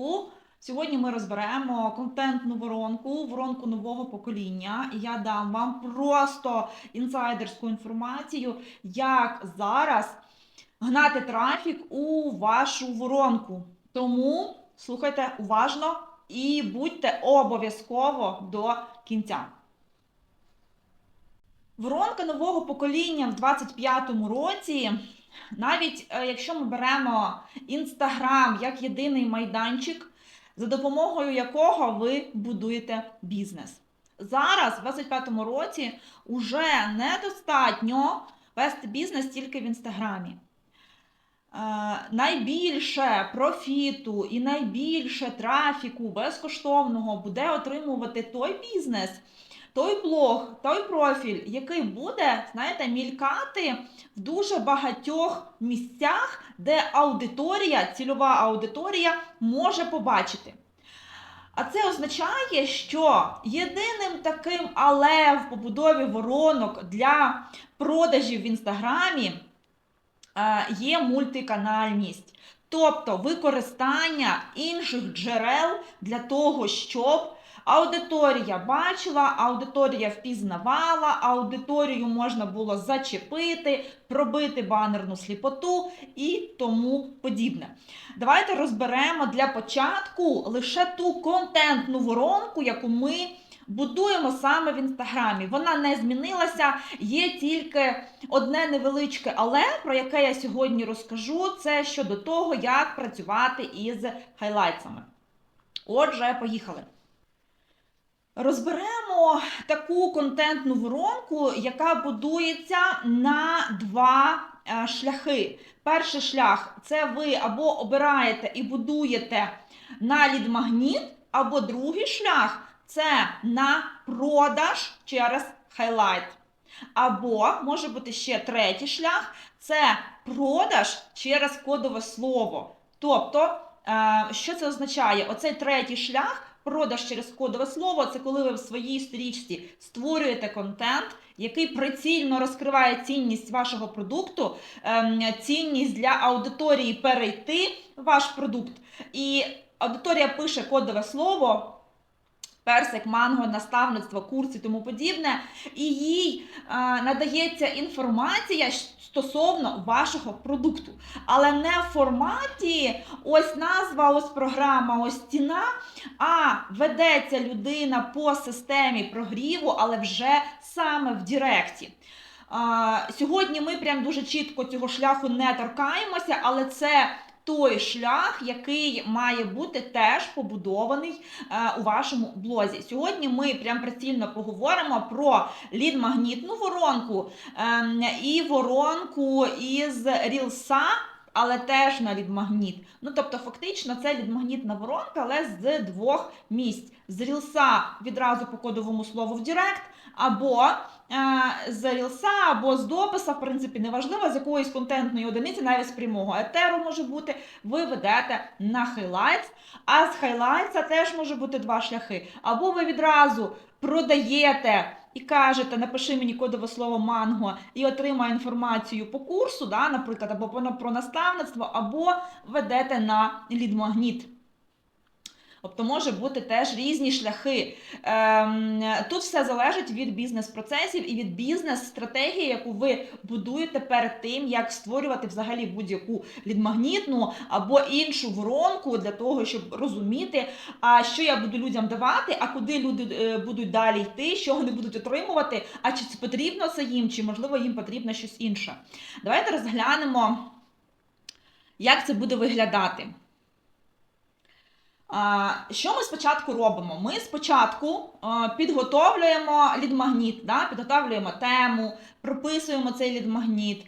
уроку. Сьогодні ми розберемо контентну воронку, воронку нового покоління. І я дам вам просто інсайдерську інформацію, як зараз гнати трафік у вашу воронку. Тому слухайте уважно і будьте обов'язково до кінця. Воронка нового покоління в 25-му році. Навіть е, якщо ми беремо Інстаграм як єдиний майданчик, за допомогою якого ви будуєте бізнес. Зараз, в 25-му році, уже недостатньо вести бізнес тільки в інстаграмі. Е, найбільше профіту і найбільше трафіку безкоштовного буде отримувати той бізнес, той блог, той профіль, який буде, знаєте, мількати в дуже багатьох місцях, де аудиторія, цільова аудиторія може побачити. А це означає, що єдиним таким але в побудові воронок для продажів в інстаграмі е, є мультиканальність, тобто використання інших джерел для того, щоб аудиторія бачила, аудиторія впізнавала, аудиторію можна було зачепити, пробити банерну сліпоту і тому подібне. Давайте розберемо для початку лише ту контентну воронку, яку ми будуємо саме в інстаграмі. Вона не змінилася, є тільки одне невеличке, але про яке я сьогодні розкажу, це щодо того, як працювати із хайлайтсами. Отже, поїхали. Розберемо таку контентну воронку, яка будується на два е, шляхи. Перший шлях це ви або обираєте і будуєте на лідмагніт, або другий шлях це на продаж через хайлайт. Або може бути ще третій шлях це продаж через кодове слово. Тобто, е, що це означає? Оцей третій шлях. Продаж через кодове слово це коли ви в своїй стрічці створюєте контент, який прицільно розкриває цінність вашого продукту, ем, цінність для аудиторії перейти ваш продукт. І аудиторія пише кодове слово. Персик, манго, наставництво, курси тому подібне, і їй е, надається інформація стосовно вашого продукту. Але не в форматі ось назва, ось програма, ось ціна, а ведеться людина по системі прогріву, але вже саме в Директі. А, Сьогодні ми прям дуже чітко цього шляху не торкаємося, але це той шлях, який має бути теж побудований е, у вашому блозі. Сьогодні ми прям прицільно поговоримо про лід-магнітну воронку е, і воронку із рілса. Але теж на лідмагніт. Ну, тобто, фактично, це лідмагнітна воронка, але з двох місць: з рілса відразу по кодовому слову в Директ, або е, з рілса, або з дописа, в принципі, неважливо, з якоїсь контентної одиниці, навіть з прямого етеру може бути, ви ведете на хайлайтс. А з хайлайтса теж може бути два шляхи. Або ви відразу продаєте. І кажете, напиши мені кодове слово манго і отримай інформацію по курсу, да, наприклад, або про наставництво, або ведете на лідмагніт. Тобто може бути теж різні шляхи. Ем, тут все залежить від бізнес-процесів і від бізнес-стратегії, яку ви будуєте перед тим, як створювати взагалі будь-яку лідмагнітну або іншу воронку для того, щоб розуміти, а що я буду людям давати, а куди люди е, будуть далі йти, що вони будуть отримувати, а чи це потрібно це їм, чи можливо їм потрібно щось інше. Давайте розглянемо, як це буде виглядати. Що ми спочатку робимо? Ми спочатку підготовлюємо лідмагніт, да? підготовлюємо тему, прописуємо цей лідмагніт,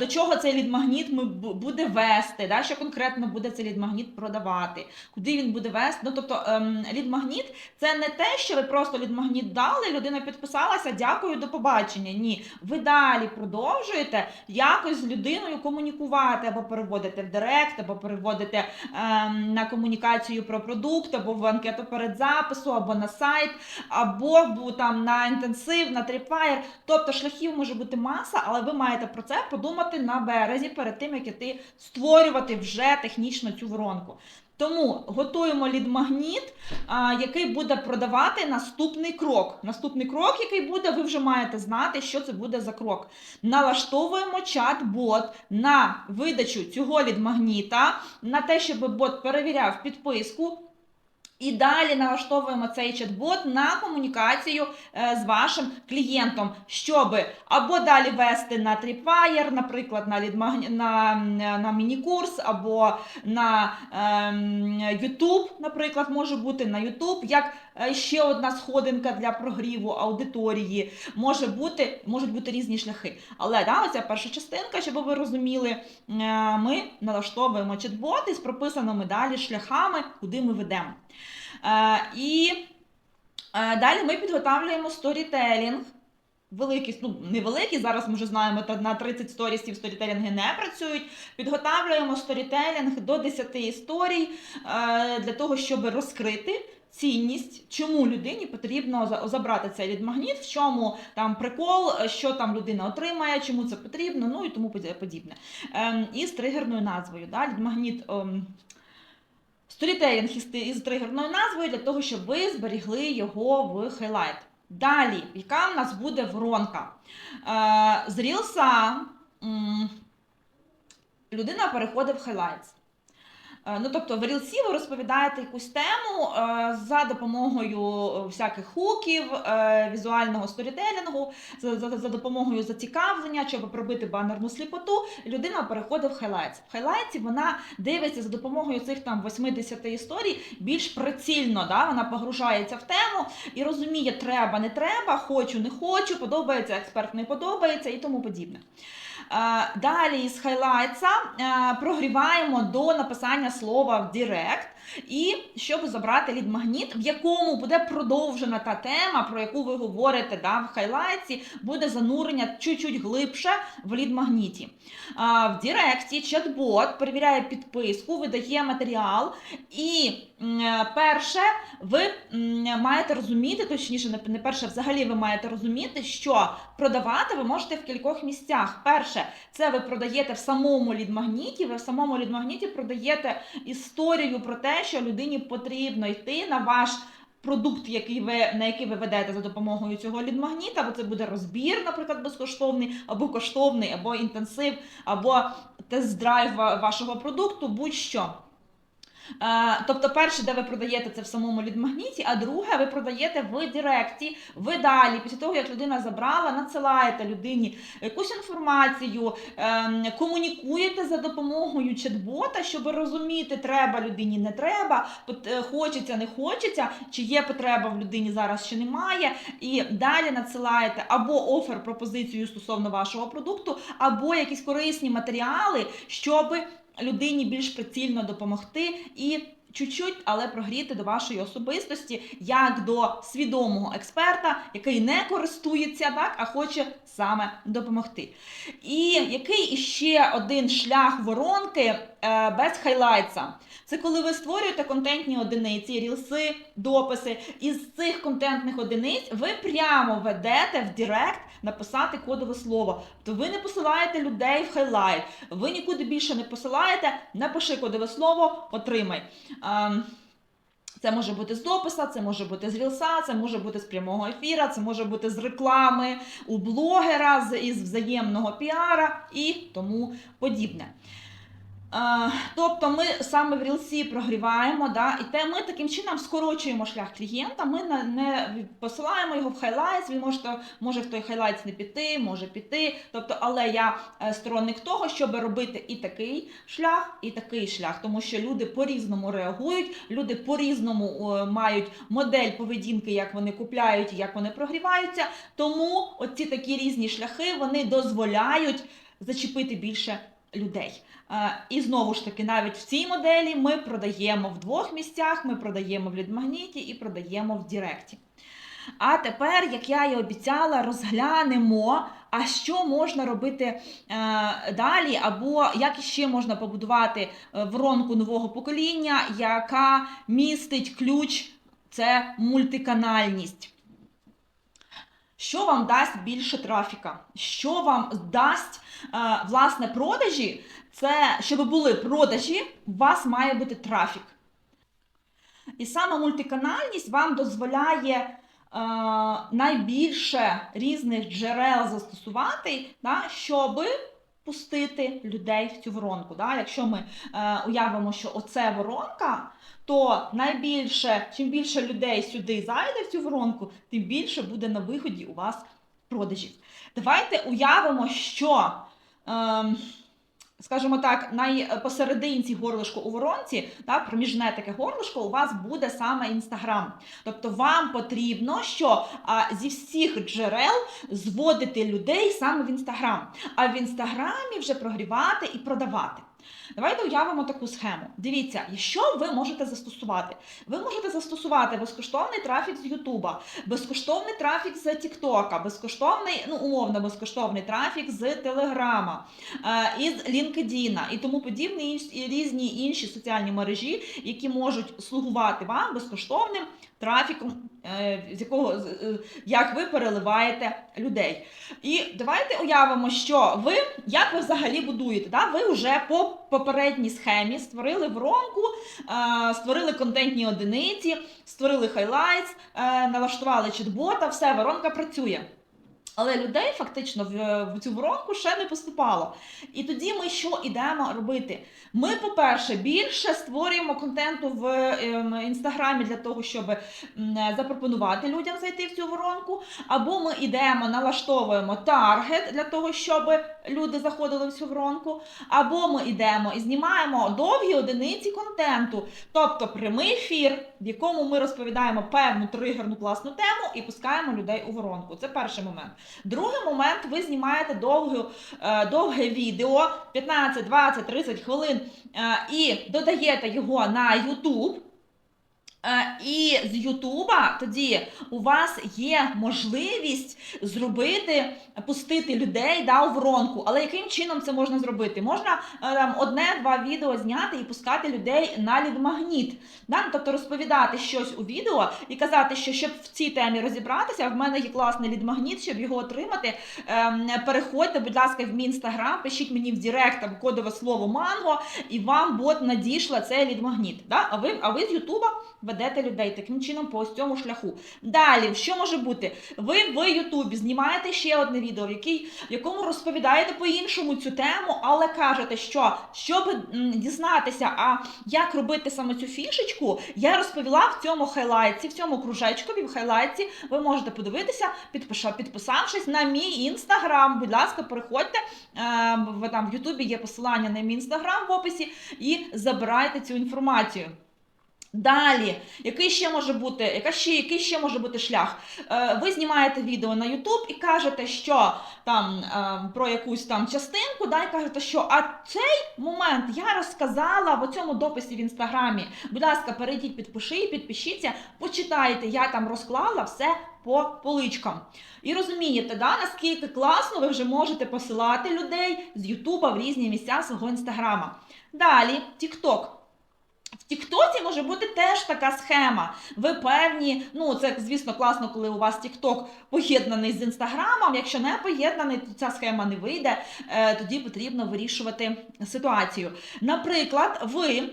до чого цей лідмагніт буде вести, да? що конкретно буде цей лідмагніт продавати, куди він буде вести. Ну, Тобто ем, лідмагніт це не те, що ви просто лідмагніт дали, людина підписалася, дякую, до побачення. Ні, ви далі продовжуєте якось з людиною комунікувати, або переводите в директ, або переводите ем, на комунікацію про продукт, або в анкету перед запису, або на сайт, або там на інтенсив, на трипвайр. Тобто шляхів може бути маса, але ви маєте про це подумати на березі перед тим, як іти створювати вже технічно цю воронку. Тому готуємо лід-магніт, який буде продавати наступний крок. Наступний крок, який буде, ви вже маєте знати, що це буде за крок. Налаштовуємо чат-бот на видачу цього лід-магніта, на те, щоб бот перевіряв підписку. І далі налаштовуємо цей чат-бот на комунікацію е, з вашим клієнтом, щоб або далі вести на Tripwire, наприклад, на, лідмаг... на, на міні-курс, або на ем, YouTube, наприклад, може бути на YouTube, як е, ще одна сходинка для прогріву аудиторії. Може бути, можуть бути різні шляхи. Але да, оця перша частинка, щоб ви розуміли, е, ми налаштовуємо чат-бот із прописаними далі шляхами, куди ми ведемо. Е, і е, далі ми підготовлюємо сторітелінг. Великий, ну невеликий, зараз ми вже знаємо, на 30 сторісів сторітелінги не працюють. Підготовлюємо сторітелінг до 10 історій е, для того, щоб розкрити цінність, чому людині потрібно забрати цей лідмагніт, в чому там прикол, що там людина отримає, чому це потрібно, ну і тому подібне. Ем, і з тригерною назвою. Да? Лідмагніт. Сторітелінг із, тригерною назвою для того, щоб ви зберігли його в хайлайт. Далі, яка в нас буде воронка? Е, з рілса людина переходить в хайлайтс. Е, Ну, тобто в рілсі ви розповідаєте якусь тему е, за допомогою е, всяких хуків, візуального сторітелінгу, за, за, допомогою зацікавлення, щоб пробити банерну сліпоту, людина переходить в хайлайтс. В хайлайті вона дивиться за допомогою цих там 80 історій більш прицільно. Да? Вона погружається в тему і розуміє, треба, не треба, хочу, не хочу, подобається, експерт не подобається і тому подібне. Е, Далі з хайлайтса е, прогріваємо до написання слова в Директ, і щоб забрати лід-магніт, в якому буде продовжена та тема, про яку ви говорите да, в хайлайтсі, буде занурення чуть-чуть глибше в лід-магніті. В Директі чат-бот перевіряє підписку, видає матеріал, і е, перше, ви маєте розуміти, точніше, не перше, взагалі ви маєте розуміти, що продавати ви можете в кількох місцях. Перше, це ви продаєте в самому лідмагніті. Ви в самому лідмагніті продаєте історію про те, що людині потрібно йти на ваш. Продукт, який ви на який ви ведете за допомогою цього лідмагніта, або це буде розбір, наприклад, безкоштовний, або коштовний, або інтенсив, або тест-драйв вашого продукту, будь-що. Е, Тобто, перше, де ви продаєте це в самому лідмагніті, а друге, ви продаєте в Директі, ви далі, після того, як людина забрала, надсилаєте людині якусь інформацію, ем, комунікуєте за допомогою чат-бота, щоб розуміти, треба людині, не треба, е, хочеться, не хочеться, чи є потреба в людині зараз, чи немає. І далі надсилаєте або офер пропозицію стосовно вашого продукту, або якісь корисні матеріали, щоб людині більш прицільно допомогти і. Чуть-чуть, але прогріти до вашої особистості як до свідомого експерта, який не користується, так, а хоче саме допомогти. І який іще один шлях воронки е, без хайлайтса? Це коли ви створюєте контентні одиниці, рілси, дописи. Із цих контентних одиниць ви прямо ведете в Директ написати кодове слово. Тобто ви не посилаєте людей в хайлайт, ви нікуди більше не посилаєте, напиши кодове слово, отримай. Це може бути з дописа, це може бути з рілса, це може бути з прямого ефіра, це може бути з реклами у блогера, з із взаємного піара і тому подібне. Тобто ми саме в рілсі прогріваємо, да, і те ми таким чином скорочуємо шлях клієнта. Ми не, посилаємо його в хайлайтс. Він може, може в той хайлайтс не піти, може піти. Тобто, але я е, сторонник того, щоб робити і такий шлях, і такий шлях, тому що люди по-різному реагують, люди по-різному мають модель поведінки, як вони купляють як вони прогріваються. Тому оці такі різні шляхи вони дозволяють зачепити більше людей. Е, І знову ж таки, навіть в цій моделі ми продаємо в двох місцях: ми продаємо в лідмагніті і продаємо в Діректі. А тепер, як я і обіцяла, розглянемо, а що можна робити е, далі, або як ще можна побудувати е, воронку нового покоління, яка містить ключ це мультиканальність. Що вам дасть більше трафіка? Що вам дасть е, власне продажі? Це щоб були продажі, у вас має бути трафік. І саме мультиканальність вам дозволяє е, найбільше різних джерел застосувати, да, щоб пустити людей в цю воронку. Да? Якщо ми е, уявимо, що оце воронка, то найбільше, чим більше людей сюди зайде в цю воронку, тим більше буде на виході у вас продажів. Давайте уявимо, що. Ем, Скажімо так, найпосерединці горлишко у воронці, та проміжне таке горлишко у вас буде саме інстаграм. Тобто вам потрібно, що а, зі всіх джерел зводити людей саме в інстаграм, а в інстаграмі вже прогрівати і продавати. Давайте уявимо таку схему. Дивіться, що ви можете застосувати? Ви можете застосувати безкоштовний трафік з Ютуба, безкоштовний трафік з Тіктока, безкоштовний, ну умовно, безкоштовний трафік з Телеграма, е, із LinkedIn і тому подібні і різні інші соціальні мережі, які можуть слугувати вам безкоштовним трафіком, з якого е, як ви переливаєте людей. І давайте уявимо, що ви як ви взагалі будуєте. Да? Ви вже по попередній схемі створили воронку, е, створили контентні одиниці, створили хайлайтс, е, налаштували чат-бота, все, воронка працює. Але людей фактично в, цю воронку ще не поступало. І тоді ми що ідемо робити? Ми, по-перше, більше створюємо контенту в ем, інстаграмі для того, щоб запропонувати людям зайти в цю воронку. Або ми йдемо, налаштовуємо таргет для того, щоб люди заходили в цю воронку. Або ми йдемо і знімаємо довгі одиниці контенту, тобто прямий ефір, в якому ми розповідаємо певну тригерну класну тему і пускаємо людей у воронку. Це перший момент. Другий момент, ви знімаєте довгу, е, довге відео 15, 20, 30 хвилин е, і додаєте його на YouTube. Е, І з Ютуба тоді у вас є можливість зробити, пустити людей да, у воронку. Але яким чином це можна зробити? Можна е, там одне-два відео зняти і пускати людей на лідмагніт. Да? Тобто розповідати щось у відео і казати, що щоб в цій темі розібратися, в мене є класний лідмагніт, щоб його отримати. ем, Переходьте, будь ласка, в мій інстаграм, пишіть мені в Директ або кодове слово манго, і вам бот надійшла цей лідмагніт. Да? А ви, а ви з Ютуба ведете людей таким чином по ось цьому шляху. Далі, що може бути? Ви в Ютубі знімаєте ще одне відео, в, який, в якому розповідаєте по-іншому цю тему, але кажете, що щоб дізнатися, а як робити саме цю фішечку, я розповіла в цьому хайлайті, в цьому кружечкові, в хайлайті. Ви можете подивитися, підписавшись на мій інстаграм. Будь ласка, переходьте. е, В там в Ютубі є посилання на мій інстаграм в описі і забирайте цю інформацію. Далі, який ще може бути, яка ще, який ще може бути шлях? Е, ви знімаєте відео на YouTube і кажете, що там е, про якусь там частинку, да, і кажете, що а цей момент я розказала в цьому дописі в інстаграмі. Будь ласка, перейдіть, підпиши, підпишіться, почитайте, я там розклала все по поличкам. І розумієте, да, наскільки класно ви вже можете посилати людей з Ютуба в різні місця свого інстаграма. Далі, TikTok. В Тіктоці може бути теж така схема. Ви певні, ну це звісно класно, коли у вас Тікток поєднаний з інстаграмом. Якщо не поєднаний, то ця схема не вийде. Е, тоді потрібно вирішувати ситуацію. Наприклад, ви.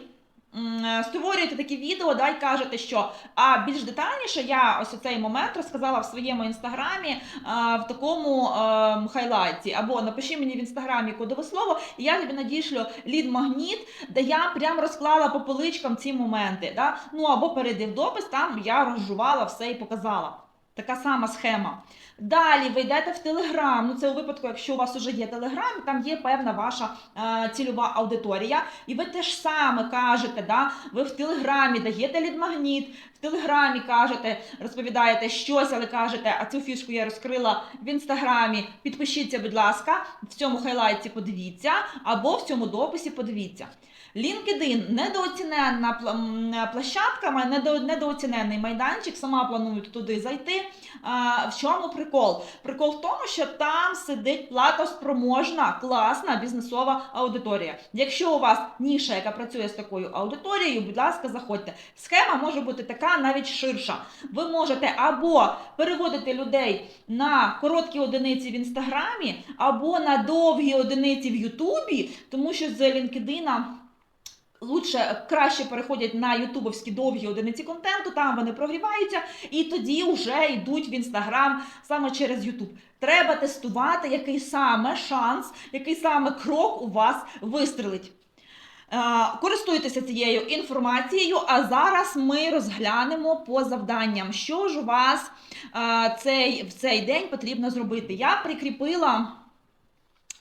М, Створюєте такі відео, да, і кажете, що а більш детальніше я ось цей момент розказала в своєму інстаграмі а, в такому ем, хайлайті. Або напиши мені в інстаграмі кодове слово, і я тобі надішлю лід-магніт, де я прям розклала по поличкам ці моменти. Да? Ну або перейди в допис, там я розжувала все і показала. Така сама схема. Далі ви йдете в Телеграм. Ну це у випадку, якщо у вас вже є Телеграм, там є певна ваша е, цільова аудиторія, і ви теж саме кажете, да? ви в Телеграмі даєте лідмагніт, в Телеграмі кажете, розповідаєте щось, але кажете, а цю фішку я розкрила в інстаграмі. Підпишіться, будь ласка, в цьому хайлайті подивіться, або в цьому дописі подивіться. LinkedIn м, площадка, недооцінений майданчик, сама планую туди зайти. В чому прикол? Прикол в тому, що там сидить платоспроможна, класна бізнесова аудиторія. Якщо у вас ніша, яка працює з такою аудиторією, будь ласка, заходьте. Схема може бути така навіть ширша. Ви можете або переводити людей на короткі одиниці в інстаграмі, або на довгі одиниці в Ютубі, тому що з LinkedIn Лучше краще переходять на ютубовські довгі одиниці контенту, там вони прогріваються, і тоді вже йдуть в інстаграм саме через Ютуб. Треба тестувати, який саме шанс, який саме крок у вас вистрелить. Е, Користуйтеся цією інформацією, а зараз ми розглянемо по завданням, що ж у вас е, цей, в цей день потрібно зробити. Я прикріпила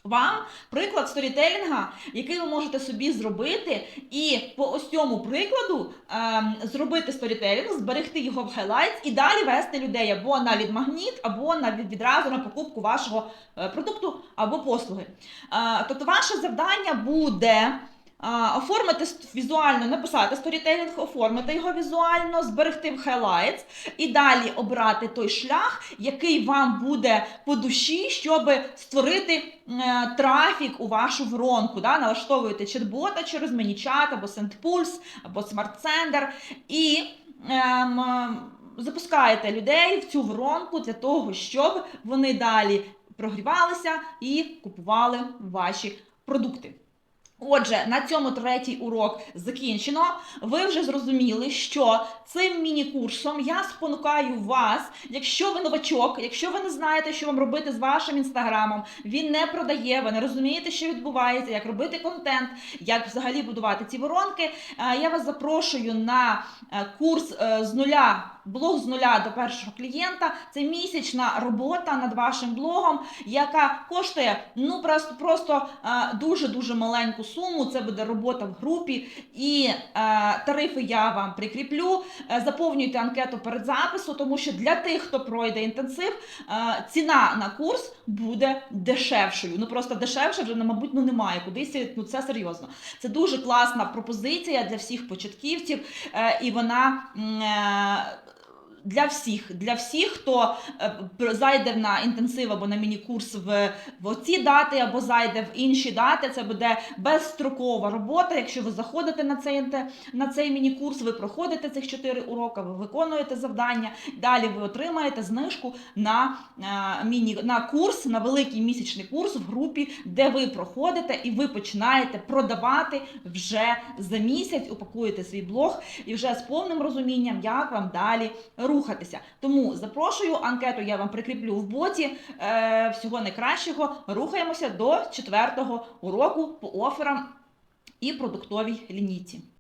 вам приклад сторітелінга, який ви можете собі зробити, і по ось цьому прикладу ем, зробити сторітелінг, зберегти його в highlights і далі вести людей або на лідмагніт, або на від- відразу на покупку вашого е, продукту або послуги. Е, тобто, ваше завдання буде. Оформити візуально, написати сторітелінг, оформити його візуально, зберегти в highlights і далі обрати той шлях, який вам буде по душі, щоб створити е, трафік у вашу воронку. Да? Налаштовуєте чат-бота через ManyChat або SendPulse, або SmartSender і ем, е, запускаєте людей в цю воронку для того, щоб вони далі прогрівалися і купували ваші продукти. Отже, на цьому третій урок закінчено. Ви вже зрозуміли, що цим міні-курсом я спонукаю вас, якщо ви новачок, якщо ви не знаєте, що вам робити з вашим інстаграмом, він не продає, ви не розумієте, що відбувається, як робити контент, як взагалі будувати ці воронки. е, Я вас запрошую на е, курс е, з нуля. Блог з нуля до першого клієнта це місячна робота над вашим блогом, яка коштує ну просто просто дуже дуже маленьку суму. Це буде робота в групі, і е, тарифи я вам прикріплю. Е, Заповнюйте анкету перед запису, тому що для тих, хто пройде інтенсив, е, ціна на курс буде дешевшою. Ну просто дешевше вже ну, мабуть ну немає кудись. Ну це серйозно. Це дуже класна пропозиція для всіх початківців, е, і вона. е, Для всіх, для всіх, хто е, зайде на інтенсив або на міні-курс в, в оці дати, або зайде в інші дати, це буде безстрокова робота. Якщо ви заходите на цей на цей міні-курс, ви проходите цих 4 уроки, ви виконуєте завдання. Далі ви отримаєте знижку на, е, міні, на курс, на великий місячний курс в групі, де ви проходите і ви починаєте продавати вже за місяць, упакуєте свій блог і вже з повним розумінням, як вам далі рухатися. Тому запрошую, анкету я вам прикріплю в боті. Е, всього найкращого. Рухаємося до четвертого уроку по оферам і продуктовій лінійці.